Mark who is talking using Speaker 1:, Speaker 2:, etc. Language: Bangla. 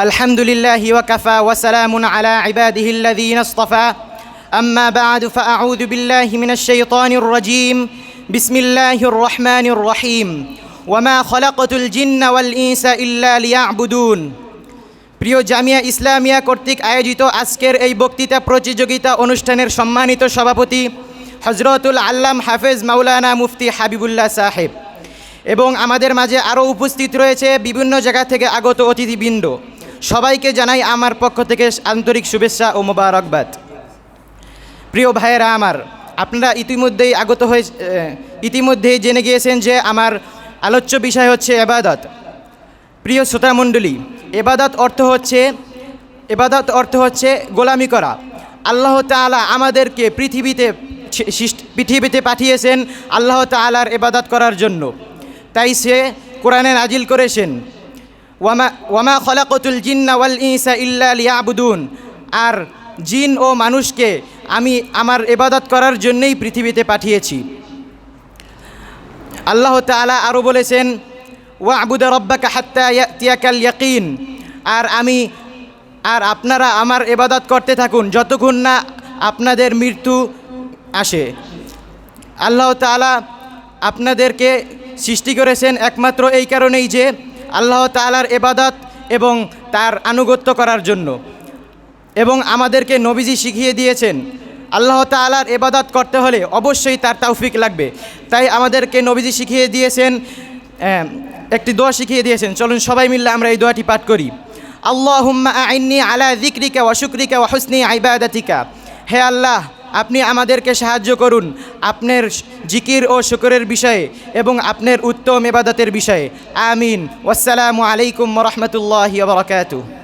Speaker 1: الحمد لله وكفى وسلام على عباده الذين اصطفى أما بعد فأعوذ بالله من الشيطان الرجيم بسم الله الرحمن الرحيم وما خلقت الجن والإنس إلا ليعبدون প্রিয় জামিয়া ইসলামিয়া কর্তৃক আয়োজিত আজকের এই বক্তৃতা প্রতিযোগিতা অনুষ্ঠানের সম্মানিত সভাপতি হজরতুল আল্লাম হাফেজ মাওলানা মুফতি হাবিবুল্লাহ সাহেব এবং আমাদের মাঝে আরও উপস্থিত রয়েছে বিভিন্ন জায়গা থেকে আগত অতিথিবৃন্দ সবাইকে জানাই আমার পক্ষ থেকে আন্তরিক শুভেচ্ছা ও মোবারকবাদ। প্রিয় ভাইয়েরা আমার, আপনারা ইতিমধ্যেই আগত হয়ে ইতিমধ্যেই জেনে গিয়েছেন যে আমার আলোচ্য বিষয় হচ্ছে এবাদত। প্রিয় শ্রোতামণ্ডলী এবাদত অর্থ হচ্ছে, এবাদত অর্থ হচ্ছে গোলামি করা। আল্লাহ তাআলা আমাদেরকে পৃথিবীতে পৃথিবীতে পাঠিয়েছেন আল্লাহ তাআলার এবাদত করার জন্য। তাই সে কোরআনে নাজিল করেছেন ওয়ামা ওয়ামা খলাকতুল জিন্না ওয়াল ইনসা ইল্লা লিয়াবুদুন। আর জিন ও মানুষকে আমি আমার এবাদত করার জন্যই পৃথিবীতে পাঠিয়েছি। আল্লাহ তাআলা আরও বলেছেন ওয়া আবুদ রব্বাকা হাত্তা ইয়াতিয়াকাল ইয়াকিন। আর আমি, আর আপনারা আমার এবাদত করতে থাকুন যতক্ষণ না আপনাদের মৃত্যু আসে। আল্লাহ তাআলা আপনাদেরকে সৃষ্টি করেছেন একমাত্র এই কারণেই যে আল্লাহ তাআলার এবাদত এবং তার আনুগত্য করার জন্য। এবং আমাদেরকে নবীজি শিখিয়ে দিয়েছেন, আল্লাহ তাআলার এবাদত করতে হলে অবশ্যই তার তৌফিক লাগবে। তাই আমাদেরকে নবীজি শিখিয়ে দিয়েছেন একটি দোয়া শিখিয়ে দিয়েছেন। চলুন সবাই মিললে আমরা এই দোয়াটি পাঠ করি। আল্লাহুম্মা আইন্নি আলা যিকরিকা ওয়া শুকরিকা ইবাদাতিকা। হে আল্লাহ, আপনি আমাদেরকে সাহায্য করুন। আপনার জিকির ও শুকরের বিষয়ে এবং আপনার উত্তম এবাদতের বিষয়ে। আমিন। ওয়াসসালামু আলাইকুম রহমতুল্লাহ বারাকাতুহু।